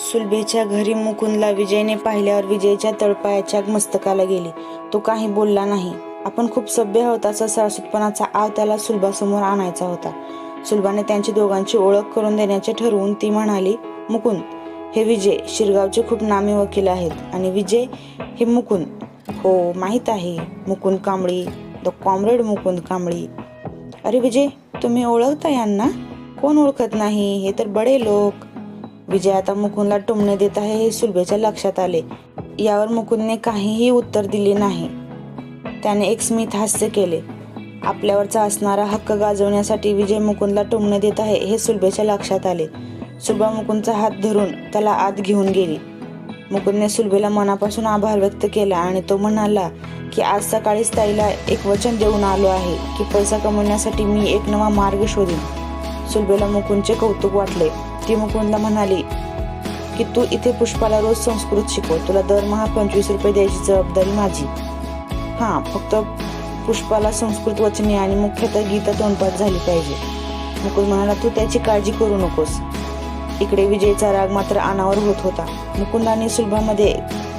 सुलभेच्या घरी मुकुंदला विजयने पाहिल्यावर विजयच्या तळपायाच्या मस्तकाला गेली. तो काही बोलला नाही. आपण खूप सभ्य आहोत असा सरस्वतपणाचा आव त्याला सुलभासमोर आणायचा होता. सुलभाने त्यांची दोघांची ओळख करून देण्याचे ठरवून ती म्हणाली मुकुंद हे विजय शिरगावचे खूप नामी वकील आहेत आणि विजय हे मुकुंद. हो माहीत आहे. Mukund Kambli the comrade Mukund Kambli. अरे विजय तुम्ही ओळखता यांना? कोण ओळखत नाही? हे तर बडे लोक. विजय आता मुकुंदला टुमणे देत आहे हे सुलभेच्या लक्षात आले. यावर मुकुंदने काहीही उत्तर दिले नाही. त्याने एक स्मित हास्य केले. आपल्यावरचा असणारा हक्क गाजवण्यासाठी विजय मुकुंदला टुमणे देत आहे हे सुलभेच्या लक्षात आले. सुलभा मुकुंदचा हात धरून त्याला आत घेऊन गेली. मुकुंदने सुलभेला मनापासून आभार व्यक्त केला आणि तो म्हणाला की आज सकाळीच ताईला एक वचन देऊन आलो आहे की पैसा कमवण्यासाठी मी एक नवा मार्ग शोधीन. सुलभेला मुकुंदचे कौतुक वाटले. ती मुकुंदला म्हणाली की तू इथे पुष्पाला रोज संस्कृत शिकव. तुला दरमहा पंचवीस रुपये द्यायची जबाबदारी माझी. हां फक्त पुष्पाला संस्कृत वचने आणि मुख्यतः गीता तोंडपाठ झाली पाहिजे. मुकुंद म्हणाला तू त्याची काळजी करू नकोस. इकडे विजयचा राग मात्र अनावर होत होता. मुकुंद आणि सुलभामध्ये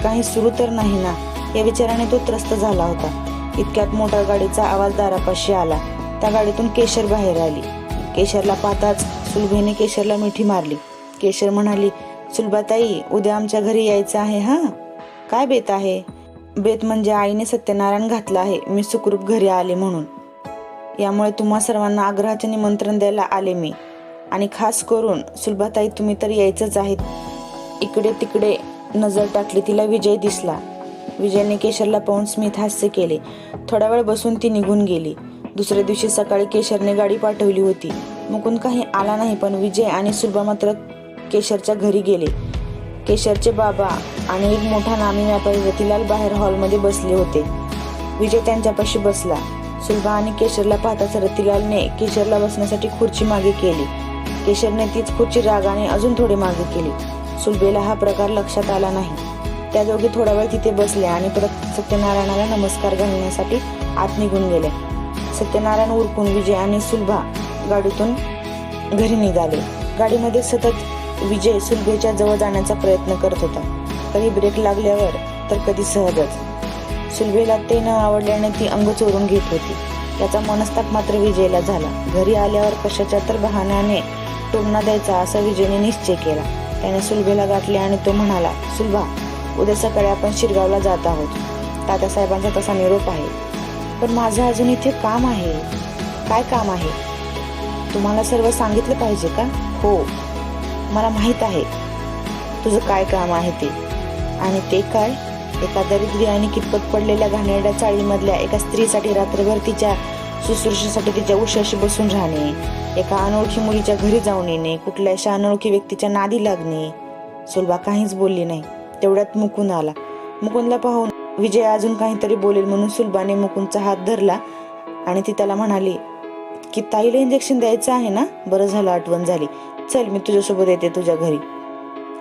काही सुरू तर नाही ना या विचाराने तो त्रस्त झाला होता. इतक्यात मोटार गाडीचा आवाज दारापाशी आला. त्या गाडीतून केशर बाहेर आली. केशरला पाहताच सुलभेने केशरला मिठी मारली. केशर म्हणाली सुलभाताई उद्या आमच्या घरी यायचं आहे हा? काय बेत आहे? बेत म्हणजे आईने सत्यनारायण घातला आहे मी सुखरूप घरी आले म्हणून. यामुळे तुम्हा सर्वांना आग्रहाचे निमंत्रण द्यायला आले मी. आणि खास करून सुलभाताई तुम्ही तर यायचंच आहेत. इकडे तिकडे नजर टाकली तिला विजय दिसला. विजयने केशरला पाहून स्मित हास्य केले. थोडा वेळ बसून ती निघून गेली. दुसऱ्या दिवशी सकाळी केशरने गाडी पाठवली होती. मुकुंद काही आला नाही पण विजय आणि सुलभा मात्र केशरच्या घरी गेले. केशरचे बाबा आणि एक मोठा नामी व्यापारी रतीलाल बाहेर हॉलमध्ये बसले होते. विजय त्यांच्यापाशी बसला. सुलभा आणि केशरला पाहताच रतिलालने केशरला बसण्यासाठी खुर्ची मागे केली. केशरने तीच खुर्ची रागाने अजून थोडी मागे केली. सुलभेला हा प्रकार लक्षात आला नाही. त्या दोघे थोडा वेळ तिथे बसले आणि परत सत्यनारायणाला नमस्कार घालण्यासाठी आत निघून गेले सत्यनारायण उरकून विजय आणि सुलभा गाडीतून घरी निघाले. गाडीमध्ये सतत विजय सुलभेच्या जवळ जाण्याचा प्रयत्न करत होता. कधी ब्रेक लागल्यावर तर कधी सहजच. सुलभेला ते न आवडल्याने ती अंग चोरून घेत होती. त्याचा मनस्ताप मात्र विजयला झाला. घरी आल्यावर कशाच्या तर बहाण्याने टोमणा द्यायचा असा विजयने निश्चय केला. त्याने सुलभेला गाठले आणि तो म्हणाला सुलभा उद्या सकाळी आपण शिरगावला जात आहोत. तात्यासाहेबांचा तसा निरोप आहे. पण माझं अजून इथे काम आहे. काय काम आहे? तुम्हाला सर्व सांगितलं पाहिजे का? हो. मला माहीत आहे. तुझं काय काम आहे ते? आणि ते काय? एका दरिद्री आणि कितपत पडलेल्या घाणेरड्या चाळीमधल्या एका स्त्रीसाठी रात्रभर तिच्या शुश्रूषेसाठी तिच्या उशाशी बसून राहणे एका अनोळखी मुलीच्या घरी जाऊन येणे कुठल्याशा अनोळखी व्यक्तीच्या नादी लागणे. सुलभा काहीच बोलली नाही. तेवढ्यात मुकुंद आला. मुकुंदला पाहून विजय अजून काहीतरी बोलेल म्हणून सुलभाने मुकुंदचा हात धरला आणि ती त्याला म्हणाली की ताईला इंजेक्शन द्यायचं आहे ना? बरं झालं आठवण झाली. चल मी तुझ्यासोबत येते तुझ्या घरी.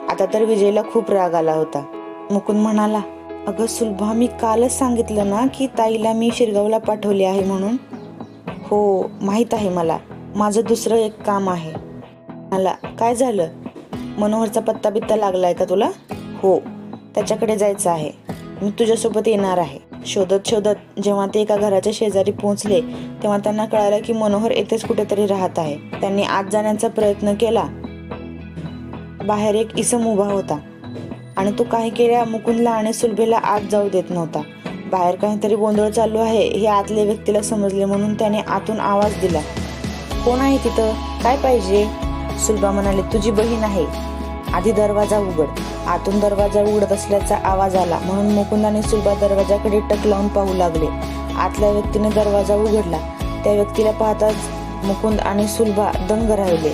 आता तर विजयला खूप राग आला होता. मुकुंद म्हणाला अगं सुलभा मी कालच सांगितलं ना की ताईला मी शिरगावला पाठवले आहे म्हणून? हो माहीत आहे मला. माझं दुसरं एक काम आहे. मला काय झालं? मनोहरचा पत्ता बित्ता लागलाय का तुला? हो त्याच्याकडे जायचं आहे. मी तुझ्यासोबत येणार आहे. शोधत शोधत जेव्हा ते एका घराच्या शेजारी पोहोचले तेव्हा त्यांना कळालं की मनोहर येथेच कुठेतरी राहत आहे. त्यांनी आत जाण्याचा प्रयत्न केला. बाहेर एक इसम उभा होता आणि तो काही केल्या मुकुंदला आणि सुलभेला आत जाऊ देत नव्हता. बाहेर काहीतरी गोंधळ चालू आहे हे आतल्या व्यक्तीला समजले म्हणून त्याने आतून आवाज दिला. कोण आहे तिथं? काय पाहिजे? सुलभा म्हणाले तुझी बहीण आहे. आधी दरवाजा उघड. आतून दरवाजा उघडत असल्याचा आवाज आला. म्हणून मुकुंद आणि सुलभा दरवाजाकडे टक लावून पाहू लागले. आतल्या व्यक्तीने दरवाजा उघडला. त्या व्यक्तीला पाहताच मुकुंद आणि सुलभा दंग राहिले.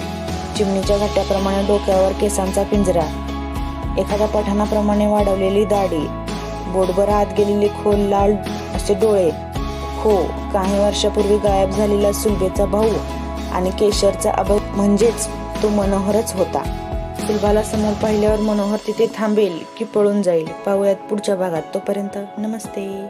चिमणीच्या घट्ट्याप्रमाणे डोक्यावर केसांचा पिंजरा. एखाद्या पठाणाप्रमाणे वाढवलेली दाढी. बोटभर आत गेलेले खोल लाल असे डोळे. हो काही वर्षापूर्वी गायब झालेला सुलभेचा भाऊ आणि केशरचा अभय म्हणजेच तो मनोहरच होता. सुलभाला समोर पाहिल्यावर मनोहर तिथे थांबेल की पळून जाईल. पाहूयात पुढच्या भागात. तोपर्यंत नमस्ते.